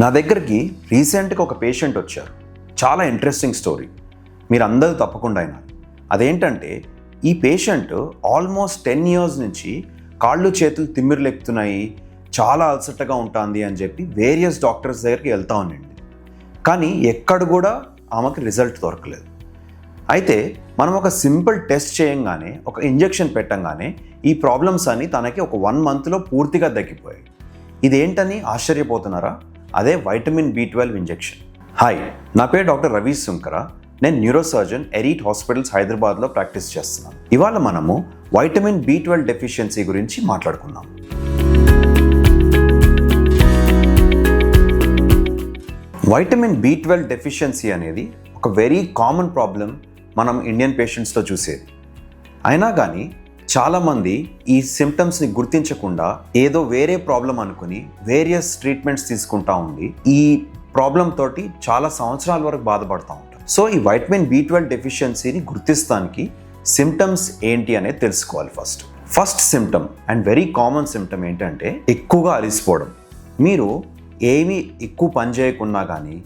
నా దగ్గరికి రీసెంట్గా ఒక పేషెంట్ వచ్చారు. చాలా ఇంట్రెస్టింగ్ స్టోరీ మీరు అందరూ తప్పకుండా అయినారు అదేంటంటే ఈ పేషెంట్ ఆల్మోస్ట్ టెన్ ఇయర్స్ నుంచి కాళ్ళు చేతులు తిమ్మిరులెక్కుతున్నాయి చాలా అలసటగా ఉంటుంది అని చెప్పి వేరియస్ డాక్టర్స్ దగ్గరికి వెళ్తా ఉండండి కానీ ఎక్కడ కూడా ఆమెకు రిజల్ట్ దొరకలేదు. అయితే మనం ఒక సింపుల్ టెస్ట్ చేయంగానే ఒక ఇంజెక్షన్ పెట్టంగానే ఈ ప్రాబ్లమ్స్ అన్నీ తనకి ఒక వన్ మంత్లో పూర్తిగా తగ్గిపోయాయి ఇదేంటని ఆశ్చర్యపోతున్నారా? అదే vitamin B twelve injection hi నా పేరు డాక్టర్ రవి సుంకర నేను న్యూరోసర్జన్ ఎరీట్ హాస్పిటల్స్ హైదరాబాద్లో ప్రాక్టీస్ చేస్తున్నాను. ఇవాళ మనము వైటమిన్ బి ట్వెల్వ్ డెఫిషియన్సీ గురించి మాట్లాడుకుందాం. వైటమిన్ బి ట్వెల్వ్ డెఫిషియన్సీ అనేది ఒక వెరీ కామన్ ప్రాబ్లం మనం ఇండియన్ పేషెంట్స్లో చూసేది. అయినా కానీ చాలామంది ఈ సిమ్టమ్స్ని గుర్తించకుండా ఏదో వేరే ప్రాబ్లం అనుకుని వేరియస్ ట్రీట్మెంట్స్ తీసుకుంటా ఉండి ఈ ప్రాబ్లం తోటి చాలా సంవత్సరాల వరకు బాధపడుతూ ఉంటారు. సో ఈ వైటమిన్ బి ట్వెల్వ్ డెఫిషియన్సీని గుర్తిస్తానికి సిమ్టమ్స్ ఏంటి అనేది తెలుసుకోవాలి first first symptom and very common symptom ఏంటంటే ఎక్కువగా అలిసిపోవడం. మీరు ఏమీ ఎక్కువ పని చేయకున్నా కానీ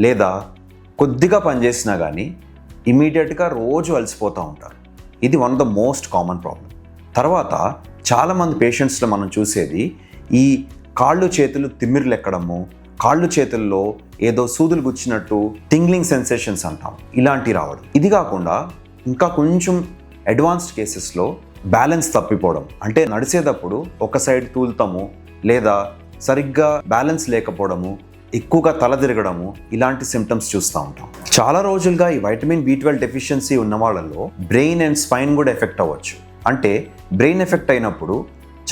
లేదా కొద్దిగా పని చేసినా కానీ ఇమీడియట్గా రోజు అలసిపోతూ ఉంటారు. ఇది one of the most common problem తర్వాత చాలామంది పేషెంట్స్లో మనం చూసేది ఈ కాళ్ళు చేతులు తిమ్మిర్లెక్కడము కాళ్ళు చేతుల్లో ఏదో సూదులు గుచ్చినట్టు టింగ్లింగ్ సెన్సేషన్స్ అంటాం. ఇలాంటివి రావడం. ఇది కాకుండా ఇంకా కొంచెం అడ్వాన్స్డ్ కేసెస్లో బ్యాలెన్స్ తప్పిపోవడం. అంటే నడిచేటప్పుడు ఒక సైడ్ తూలుతాము లేదా సరిగ్గా బ్యాలెన్స్ లేకపోవడము ఎక్కువగా తల తిరగడము ఇలాంటి సిమ్టమ్స్ చూస్తూ ఉంటాం. చాలా రోజులుగా ఈ వైటమిన్ బి ట్వెల్వ్ డెఫిషియన్సీ ఉన్న వాళ్ళలో బ్రెయిన్ అండ్ స్పైన్ కూడా ఎఫెక్ట్ అవ్వచ్చు. అంటే బ్రెయిన్ ఎఫెక్ట్ అయినప్పుడు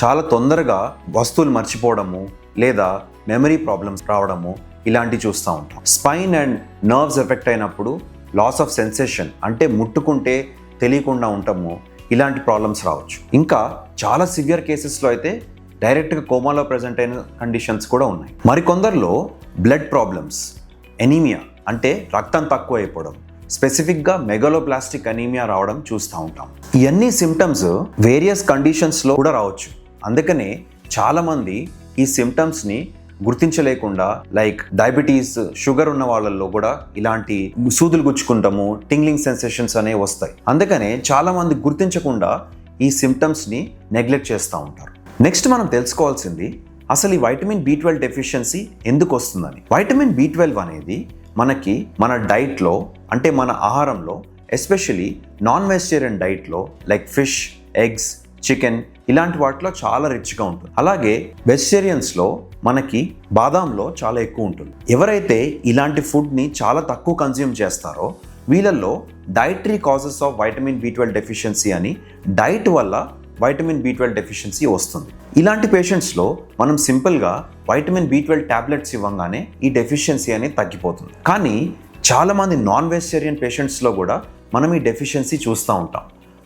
చాలా తొందరగా వస్తువులు మర్చిపోవడము లేదా మెమరీ ప్రాబ్లమ్స్ రావడము ఇలాంటివి చూస్తూ ఉంటాం. స్పైన్ అండ్ నర్వ్స్ ఎఫెక్ట్ అయినప్పుడు లాస్ ఆఫ్ సెన్సేషన్ అంటే ముట్టుకుంటే తెలియకుండా ఉంటాము ఇలాంటి ప్రాబ్లమ్స్ రావచ్చు. ఇంకా చాలా సివియర్ కేసెస్లో అయితే డైరెక్ట్గా కోమాలో ప్రజెంట్ అయిన కండిషన్స్ కూడా ఉన్నాయి. మరికొందరిలో బ్లడ్ ప్రాబ్లమ్స్ ఎనీమియా అంటే రక్తం తక్కువ అయిపోవడం స్పెసిఫిక్గా మెగలోప్లాస్టిక్ అనీమియా రావడం చూస్తూ ఉంటాం. ఇవన్నీ సిమ్టమ్స్ వేరియస్ కండిషన్స్లో కూడా రావచ్చు. అందుకనే చాలామంది ఈ సిమ్టమ్స్ని గుర్తించలేకుండా లైక్ డయాబెటీస్ షుగర్ ఉన్న వాళ్ళల్లో కూడా ఇలాంటి సూదులు గుచ్చుకుంటాము టింగ్లింగ్ సెన్సేషన్స్ అనేవి వస్తాయి. అందుకనే చాలామంది గుర్తించకుండా ఈ సిమ్టమ్స్ని నెగ్లెక్ట్ చేస్తూ ఉంటారు. నెక్స్ట్ మనం తెలుసుకోవాల్సింది అసలు ఈ వైటమిన్ బి ట్వెల్వ్ డెఫిషియన్సీ ఎందుకు వస్తుందని? వైటమిన్ బి ట్వెల్వ్ అనేది మనకి మన డైట్లో అంటే మన ఆహారంలో ఎస్పెషలీ నాన్ వెజిటేరియన్ డైట్లో లైక్ ఫిష్ ఎగ్స్ చికెన్ ఇలాంటి వాటిలో చాలా రిచ్గా ఉంటుంది. అలాగే వెజిటేరియన్స్లో మనకి బాదాంలో చాలా ఎక్కువ ఉంటుంది. ఎవరైతే ఇలాంటి ఫుడ్ని చాలా తక్కువ కన్జ్యూమ్ చేస్తారో వీళ్ళల్లో dietary causes of vitamin B twelve deficiency అని డైట్ వల్ల వైటమిన్ బి ట్వెల్వ్ డెఫిషియన్సీ వస్తుంది. ఇలాంటి పేషెంట్స్లో మనం సింపుల్గా వైటమిన్ బి ట్వెల్వ్ ట్యాబ్లెట్స్ ఇవ్వగానే ఈ డెఫిషియన్సీ అనేది తగ్గిపోతుంది. కానీ చాలామంది నాన్ వెజిటేరియన్ పేషెంట్స్లో కూడా మనం ఈ డెఫిషియన్సీ చూస్తూ ఉంటాం.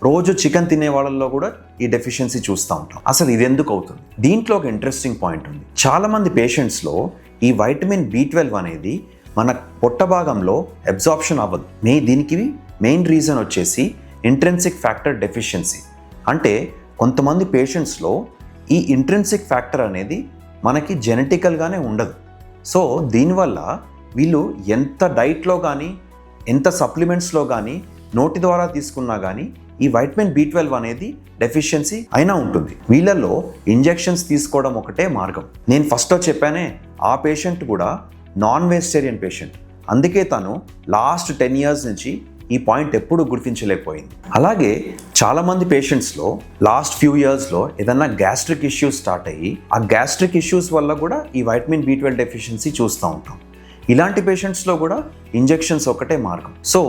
రోజు చికెన్ తినే వాళ్ళల్లో కూడా ఈ డెఫిషియన్సీ చూస్తూ ఉంటాం. అసలు ఇది ఎందుకు అవుతుంది? దీంట్లో ఒక ఇంట్రెస్టింగ్ పాయింట్ ఉంది. చాలామంది పేషెంట్స్లో ఈ వైటమిన్ బి ట్వెల్వ్ అనేది మన పొట్ట భాగంలో అబ్జార్ప్షన్ అవ్వదు. మే దీనికి మెయిన్ రీజన్ వచ్చేసి ఇంట్రెన్సిక్ ఫ్యాక్టర్ డెఫిషియన్సీ అంటే కొంతమంది పేషెంట్స్లో ఈ ఇంట్రెన్సిక్ ఫ్యాక్టర్ అనేది మనకి జెనెటికల్గానే ఉండదు. సో దీనివల్ల వీళ్ళు ఎంత డైట్లో కానీ ఎంత సప్లిమెంట్స్లో కానీ నోటి ద్వారా తీసుకున్నా కానీ ఈ వైటమిన్ బి ట్వెల్వ్ అనేది డెఫిషియన్సీ అయినా ఉంటుంది. వీళ్ళల్లో ఇంజెక్షన్స్ తీసుకోవడం ఒకటే మార్గం. నేను ఫస్ట్లో చెప్పానే ఆ పేషెంట్ కూడా నాన్ వెజిటేరియన్ పేషెంట్. అందుకే తను లాస్ట్ టెన్ ఇయర్స్ నుంచి ఈ పాయింట్ ఎప్పుడు గుర్తించలేకపోయింది. అలాగే చాలామంది పేషెంట్స్లో లాస్ట్ ఫ్యూ ఇయర్స్లో ఏదన్నా గ్యాస్ట్రిక్ ఇష్యూస్ స్టార్ట్ అయ్యి ఆ గ్యాస్ట్రిక్ ఇష్యూస్ వల్ల కూడా ఈ వైటమిన్ బి ట్వెల్వ్ డెఫిషియన్సీ చూస్తూ ఉంటాం. ఇలాంటి పేషెంట్స్లో కూడా ఇంజెక్షన్స్ ఒకటే మార్గం. సో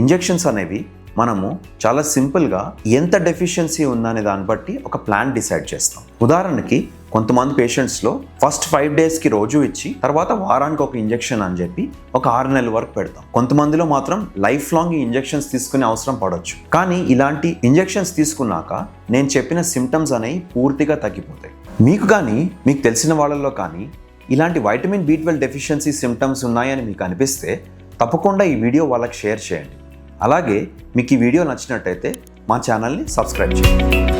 ఇంజెక్షన్స్ అనేవి మనము చాలా సింపుల్గా ఎంత డెఫిషియన్సీ ఉందనే దాన్ని బట్టి ఒక ప్లాన్ డిసైడ్ చేస్తాం. ఉదాహరణకి కొంతమంది పేషెంట్స్లో ఫస్ట్ ఫైవ్ డేస్కి రోజు ఇచ్చి తర్వాత వారానికి ఒక ఇంజెక్షన్ అని చెప్పి ఒక ఆరు నెలల వరకు పెడతాం. కొంతమందిలో మాత్రం లైఫ్ లాంగ్ ఈ ఇంజెక్షన్స్ తీసుకునే అవసరం పడవచ్చు కానీ ఇలాంటి ఇంజెక్షన్స్ తీసుకున్నాక నేను చెప్పిన సిమ్టమ్స్ అనేవి పూర్తిగా తగ్గిపోతాయి. మీకు కానీ మీకు తెలిసిన వాళ్ళల్లో కానీ ఇలాంటి vitamin B twelve deficiency symptoms ఉన్నాయని మీకు అనిపిస్తే తప్పకుండా ఈ వీడియో వాళ్ళకి షేర్ చేయండి. అలాగే మీకు ఈ వీడియో నచ్చినట్టయితే మా ఛానల్ని సబ్స్క్రైబ్ చేయండి.